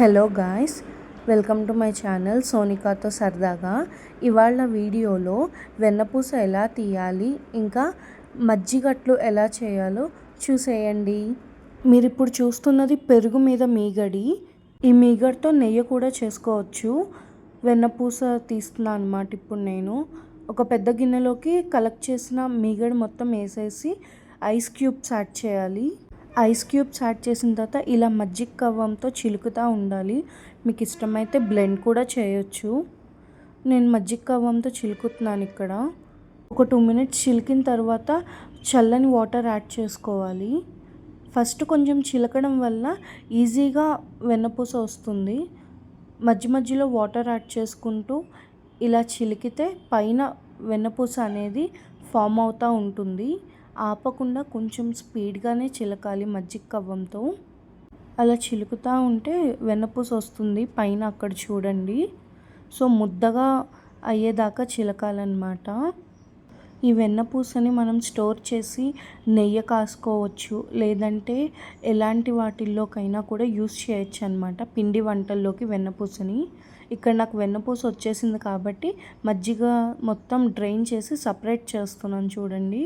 Hello guys welcome to my channel సోనికాతో సరదాగా. ఇవాళ వీడియోలో వెన్నపూస ఎలా తీయాలి ఇంకా మజ్జిగట్లు ఎలా చేయాలో చూసేయండి. మీరు ఇప్పుడు చూస్తున్నది పెరుగు మీద మీగడి ఈ మీగడితో నెయ్యి కూడా చేసుకోవచ్చు. వెన్నపూస తీస్తున్నాను అనమాట ఇప్పుడు నేను. ఒక పెద్ద గిన్నెలోకి కలెక్ట్ చేసిన మీగడి మొత్తం వేసేసి ఐస్ క్యూబ్స్ యాడ్ చేయాలి. ఐస్ క్యూబ్స్ యాడ్ చేసిన తర్వాత ఇలా మజ్జిగ కవ్వంతో చిలుకుతూ ఉండాలి. మీకు ఇష్టమైతే బ్లెండ్ కూడా చేయొచ్చు. నేను మజ్జిగ కవ్వంతో చిలుకుతున్నాను ఇక్కడ. ఒక టూ మినిట్స్ చిలికిన తర్వాత చల్లని వాటర్ యాడ్ చేసుకోవాలి. ఫస్ట్ కొంచెం చిలకడం వల్ల ఈజీగా వెన్నపూస వస్తుంది. మధ్య మధ్యలో వాటర్ యాడ్ చేసుకుంటూ ఇలా చిలికితే పైన వెన్నపూస అనేది ఫామ్ అవుతూ ఉంటుంది. ఆపకుండా కొంచెం స్పీడ్గానే చిలకాలి మజ్జిగ కవ్వంతో. అలా చిలుకుతూ ఉంటే వెన్నపూస వస్తుంది పైన అక్కడ చూడండి. సో ముద్దగా అయ్యేదాకా చిలకాలన్నమాట. ఈ వెన్నపూసని మనం స్టోర్ చేసి నెయ్యి కాసుకోవచ్చు లేదంటే ఎలాంటి వాటిల్లోకైనా కూడా యూస్ చేయొచ్చు అనమాట పిండి వంటల్లోకి వెన్నపూసని. ఇక్కడ నాకు వెన్నపూస వచ్చేసింది కాబట్టి మజ్జిగ మొత్తం డ్రైన్ చేసి సపరేట్ చేస్తున్నాను చూడండి.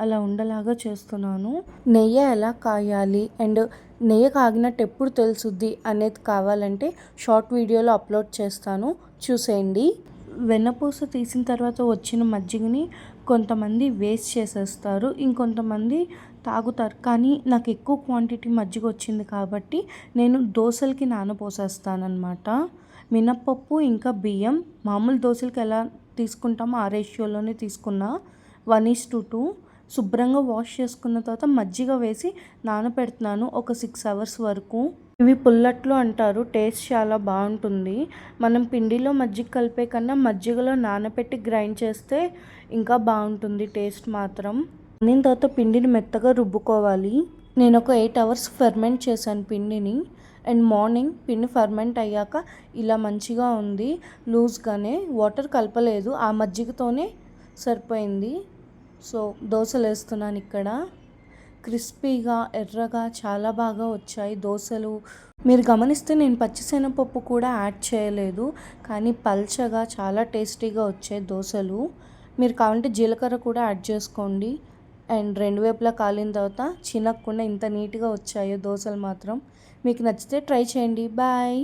అలా ఉండలాగా చేస్తున్నాను. నెయ్యి ఎలా కాయాలి? అండ్ నెయ్యి కాగినట్టు ఎప్పుడు తెలుసుద్ది అనేది కావాలంటే షార్ట్ వీడియోలో అప్లోడ్ చేస్తాను. చూసేయండి. వెన్నపూస తీసిన తర్వాత వచ్చిన మజ్జిగని కొంతమంది వేస్ట్ చేసేస్తారు. ఇంకొంతమంది తాగుతారు. కానీ నాకు ఎక్కువ క్వాంటిటీ మజ్జిగ వచ్చింది కాబట్టి నేను దోశలకి నానపోసేస్తానమాట మినప్పప్పు ఇంకా బియ్యం. మామూలు దోశలకి ఎలా తీసుకుంటామో ఆ రేషియోలోనే తీసుకున్నా. వన్ ఈస్ టు టూ శుభ్రంగా వాష్ చేసుకున్న తర్వాత మజ్జిగ వేసి నానపెడుతున్నాను ఒక సిక్స్ అవర్స్ వరకు. ఇవి పుల్లట్లు అంటారు టేస్ట్ చాలా బాగుంటుంది. మనం పిండిలో మజ్జిగ కలిపే కన్నా మజ్జిగలో నానపెట్టి గ్రైండ్ చేస్తే ఇంకా బాగుంటుంది టేస్ట్ మాత్రం. దాని తర్వాత పిండిని మెత్తగా రుబ్బుకోవాలి. నేను ఒక ఎయిట్ అవర్స్ ఫెర్మెంట్ చేశాను పిండిని. అండ్ మార్నింగ్ పిండి ఫర్మెంట్ అయ్యాక ఇలా మంచిగా ఉంది. లూజ్గానే వాటర్ కలపలేదు. ఆ మజ్జిగతోనే సరిపోయింది. సో దోశలు వేస్తున్నాను ఇక్కడ. క్రిస్పీగా ఎర్రగా చాలా బాగా వచ్చాయి దోశలు. మీరు గమనిస్తే నేను పచ్చిశనగపప్పు కూడా యాడ్ చేయలేదు కానీ పల్చగా చాలా టేస్టీగా వచ్చాయి దోశలు. మీరు కావాలంటే జీలకర్ర కూడా యాడ్ చేసుకోండి. అండ్ రెండు వైపులా కాలిన తర్వాత చినక్కుండా ఇంత నీట్గా వచ్చాయో దోశలు మాత్రం. మీకు నచ్చితే ట్రై చేయండి. బాయ్.